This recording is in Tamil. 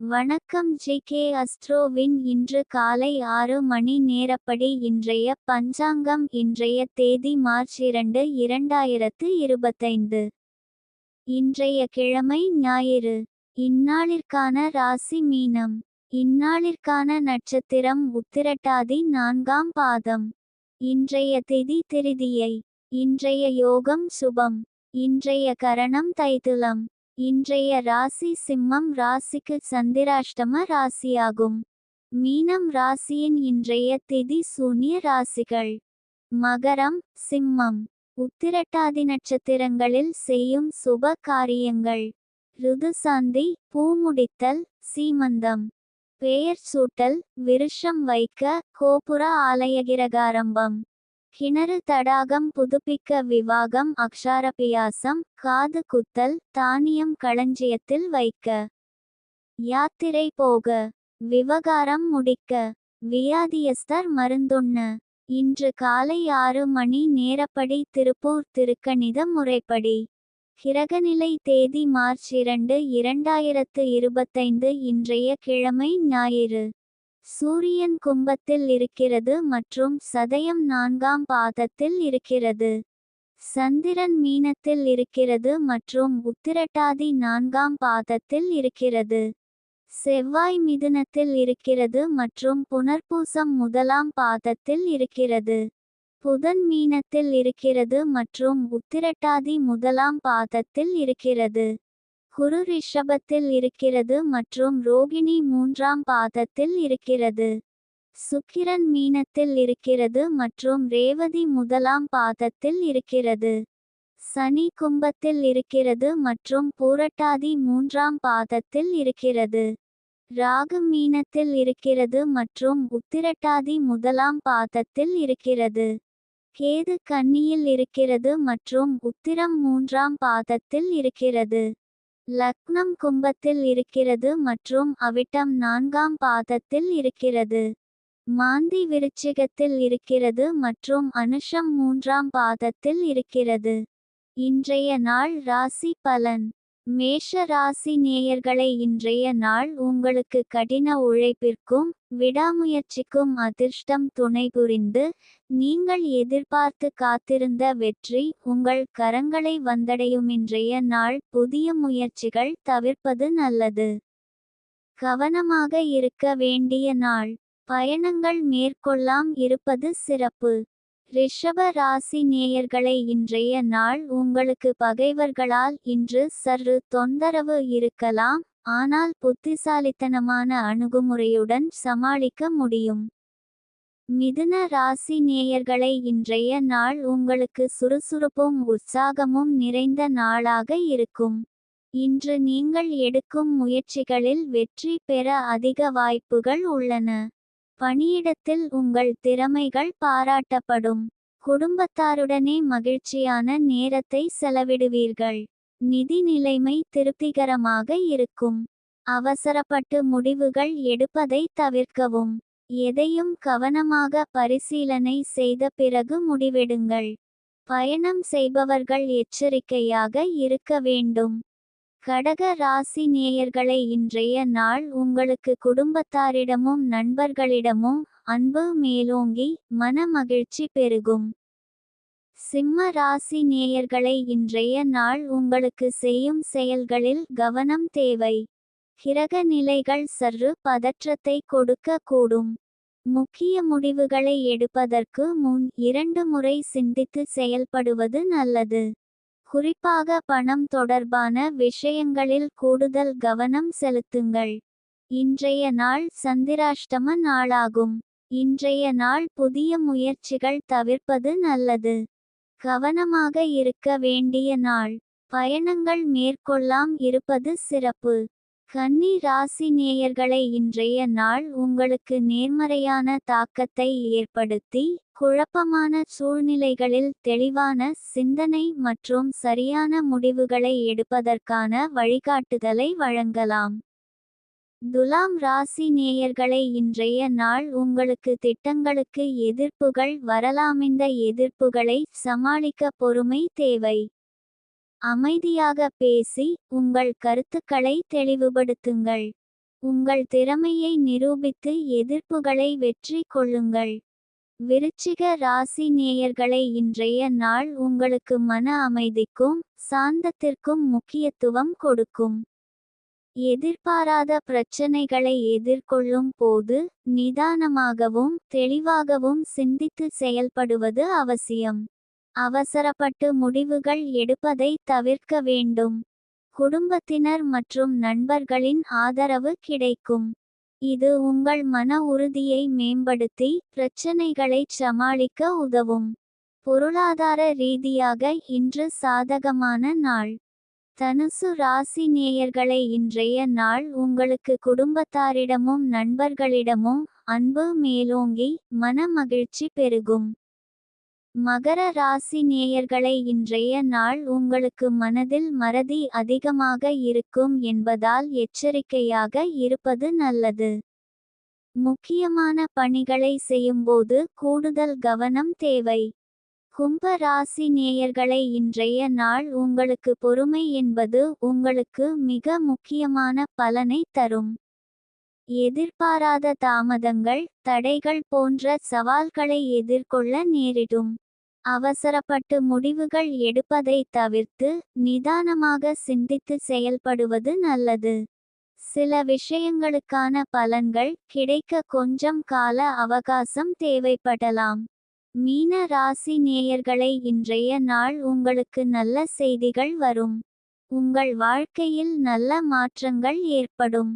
வணக்கம் ஜி கே அஸ்ட்ரோவின் இன்று காலை ஆறு மணி நேரப்படி இன்றைய பஞ்சாங்கம் இன்றைய தேதி மார்ச் இரண்டு இரண்டாயிரத்து இருபத்தைந்து. இன்றைய கிழமை ஞாயிறு. இந்நாளிற்கான ராசி மீனம். இந்நாளிற்கான நட்சத்திரம் உத்திரட்டாதி நான்காம் பாதம். இன்றைய திதி திருதியை. இன்றைய யோகம் சுபம். இன்றைய கரணம் தைத்துலம் இன்றைய ராசி சிம்மம் ராசிக்கு சந்திராஷ்டம ராசியாகும். மீனம் ராசியின் இன்றைய திதி சூன்ய ராசிகள். மகரம் சிம்மம். உத்திரட்டாதி நட்சத்திரங்களில் செய்யும் சுப காரியங்கள். ருதுசாந்தி பூமுடித்தல் சீமந்தம். பெயர் சூட்டல் விருஷம் வைக்க கோபுர ஆலயகிரகாரம்பம். கிணறு தடாகம் புதுப்பிக்க விவாகம் அக்ஷாரபியாசம் காது குத்தல் தானியம் களஞ்சியத்தில் வைக்க. யாத்திரை போக. விவகாரம் முடிக்க. வியாதியஸ்தர் மருந்துண்ண. இன்று காலை ஆறு மணி நேரப்படி திருப்பூர் திருக்கணித முறைப்படி. கிரகநிலை தேதி மார்ச் இரண்டு இரண்டாயிரத்து இருபத்தைந்து இன்றைய கிழமை ஞாயிறு. சூரியன் கும்பத்தில் இருக்கிறது மற்றும் சதயம் நான்காம் பாதத்தில் இருக்கிறது. சந்திரன் மீனத்தில் இருக்கிறது மற்றும் உத்திரட்டாதி நான்காம் பாதத்தில் இருக்கிறது. செவ்வாய் மிதுனத்தில் இருக்கிறது மற்றும் புனர்பூசம் முதலாம் பாதத்தில் இருக்கிறது. புதன் மீனத்தில் இருக்கிறது மற்றும் உத்திரட்டாதி முதலாம் பாதத்தில் இருக்கிறது. குரு ரிஷபத்தில் இருக்கிறது மற்றும் ரோகிணி மூன்றாம் பாதத்தில் இருக்கிறது. சுக்கிரன் மீனத்தில் இருக்கிறது மற்றும் ரேவதி முதலாம் பாதத்தில் இருக்கிறது. சனி கும்பத்தில் இருக்கிறது மற்றும் பூரட்டாதி மூன்றாம் பாதத்தில் இருக்கிறது. ராகு மீனத்தில் இருக்கிறது மற்றும் உத்திரட்டாதி முதலாம் பாதத்தில் இருக்கிறது. கேது கன்னியில் இருக்கிறது மற்றும் உத்திரம் மூன்றாம் பாதத்தில் இருக்கிறது. லக்னம் கும்பத்தில் இருக்கிறது மற்றும் அவிட்டம் நான்காம் பாதத்தில் இருக்கிறது. மாந்தி விருச்சிகத்தில் இருக்கிறது மற்றும் அனுஷம் மூன்றாம் பாதத்தில் இருக்கிறது. இன்றைய நாள் ராசி பலன். மேஷ ராசி நேயர்களை இன்றைய நாள் உங்களுக்கு கடின உழைப்பிற்கும் விடாமுயற்சிக்கும் அதிர்ஷ்டம் துணை புரிந்து நீங்கள் எதிர்பார்த்து காத்திருந்த வெற்றி உங்கள் கரங்களை வந்தடையும். இன்றைய நாள் புதிய முயற்சிகள் தவிர்ப்பது நல்லது. கவனமாக இருக்க வேண்டிய நாள். பயணங்கள் மேற்கொள்ளாம் இருப்பது சிறப்பு. ரிஷப ராசி நேயர்களை இன்றைய நாள் உங்களுக்கு பகைவர்களால் இன்று சற்று தொந்தரவு இருக்கலாம் ஆனால் புத்திசாலித்தனமான அணுகுமுறையுடன் சமாளிக்க முடியும். மிதுன ராசி நேயர்களை இன்றைய நாள் உங்களுக்கு சுறுசுறுப்பும் உற்சாகமும் நிறைந்த நாளாக இருக்கும். இன்று நீங்கள் எடுக்கும் முயற்சிகளில் வெற்றி பெற அதிக வாய்ப்புகள் உள்ளன. பணியிடத்தில் உங்கள் திறமைகள் பாராட்டப்படும். குடும்பத்தாருடனே மகிழ்ச்சியான நேரத்தை செலவிடுவீர்கள். நிதி நிலைமை திருப்திகரமாக இருக்கும். அவசரப்பட்டு முடிவுகள் எடுப்பதை தவிர்க்கவும். எதையும் கவனமாக பரிசீலனை செய்த பிறகு முடிவெடுங்கள். பயணம் செய்பவர்கள் எச்சரிக்கையாக இருக்க வேண்டும். கடக ராசி நேயர்களை இன்றைய நாள் உங்களுக்கு குடும்பத்தாரிடமும் நண்பர்களிடமும் அன்பு மேலோங்கி மன மகிழ்ச்சி பெருகும். சிம்ம ராசி நேயர்களை இன்றைய நாள் உங்களுக்கு செய்யும் செயல்களில் கவனம் தேவை. கிரக நிலைகள் சற்று பதற்றத்தை கொடுக்க கூடும். முக்கிய முடிவுகளை எடுப்பதற்கு முன் இரண்டு முறை சிந்தித்து செயல்படுவது நல்லது. குறிப்பாக பணம் தொடர்பான விஷயங்களில் கூடுதல் கவனம் செலுத்துங்கள். இன்றைய நாள் சந்திராஷ்டம நாளாகும். இன்றைய நாள் புதிய முயற்சிகள் தவிர்ப்பது நல்லது. கவனமாக இருக்க வேண்டிய நாள். பயணங்கள் மேற்கொள்ளாம் இருப்பது சிறப்பு. கன்னி ராசி நேயர்களை இன்றைய நாள் உங்களுக்கு நேர்மறையான தாக்கத்தை ஏற்படுத்தி குழப்பமான சூழ்நிலைகளில் தெளிவான சிந்தனை மற்றும் சரியான முடிவுகளை எடுப்பதற்கான வழிகாட்டுதலை வழங்கலாம். துலாம் ராசி நேயர்களை இன்றைய நாள் உங்களுக்கு திட்டங்களுக்கு எதிர்ப்புகள் வரலாமிந்த எதிர்ப்புகளை சமாளிக்க பொறுமை தேவை. அமைதியாக பேசி உங்கள் கருத்துக்களை தெளிவுபடுத்துங்கள். உங்கள் திறமையை நிரூபித்து எதிர்ப்புகளை வெற்றி கொள்ளுங்கள். விருச்சிக ராசி நேயர்களை இன்றைய நாள் உங்களுக்கு மன அமைதிக்கும் சாந்தத்திற்கும் முக்கியத்துவம் கொடுக்கும். எதிர்பாராத பிரச்சனைகளை எதிர்கொள்ளும் போது நிதானமாகவும் தெளிவாகவும் சிந்தித்து செயல்படுவது அவசியம். அவசரப்பட்டு முடிவுகள் எடுப்பதை தவிர்க்க வேண்டும். குடும்பத்தினர் மற்றும் நண்பர்களின் ஆதரவு கிடைக்கும். இது உங்கள் மன உறுதியை மேம்படுத்தி பிரச்சனைகளை சமாளிக்க உதவும். பொருளாதார ரீதியாக இன்று சாதகமான நாள். தனுசு ராசி நேயர்களை இன்றைய நாள் உங்களுக்கு குடும்பத்தாரிடமும் நண்பர்களிடமும் அன்பு மேலோங்கி மன மகிழ்ச்சி பெருகும். மகர ராசி நேயர்களை இன்றைய நாள் உங்களுக்கு மனதில் மறதி அதிகமாக இருக்கும் என்பதால் எச்சரிக்கையாக இருப்பது நல்லது. முக்கியமான பணிகளை செய்யும்போது கூடுதல் கவனம் தேவை. கும்ப ராசி நேயர்களை இன்றைய நாள் உங்களுக்கு பொறுமை என்பது உங்களுக்கு மிக முக்கியமான பலனை தரும். எதிர்பாராத தாமதங்கள் தடைகள் போன்ற சவால்களை எதிர்கொள்ள நேரிடும். அவசரப்பட்டு முடிவுகள் எடுப்பதை தவிர்த்து நிதானமாக சிந்தித்து செயல்படுவது நல்லது. சில விஷயங்களுக்கான பலன்கள் கிடைக்க கொஞ்சம் கால அவகாசம் தேவைப்படலாம். மீன ராசி நேயர்களை இன்றைய நாள் உங்களுக்கு நல்ல செய்திகள் வரும். உங்கள் வாழ்க்கையில் நல்ல மாற்றங்கள் ஏற்படும்.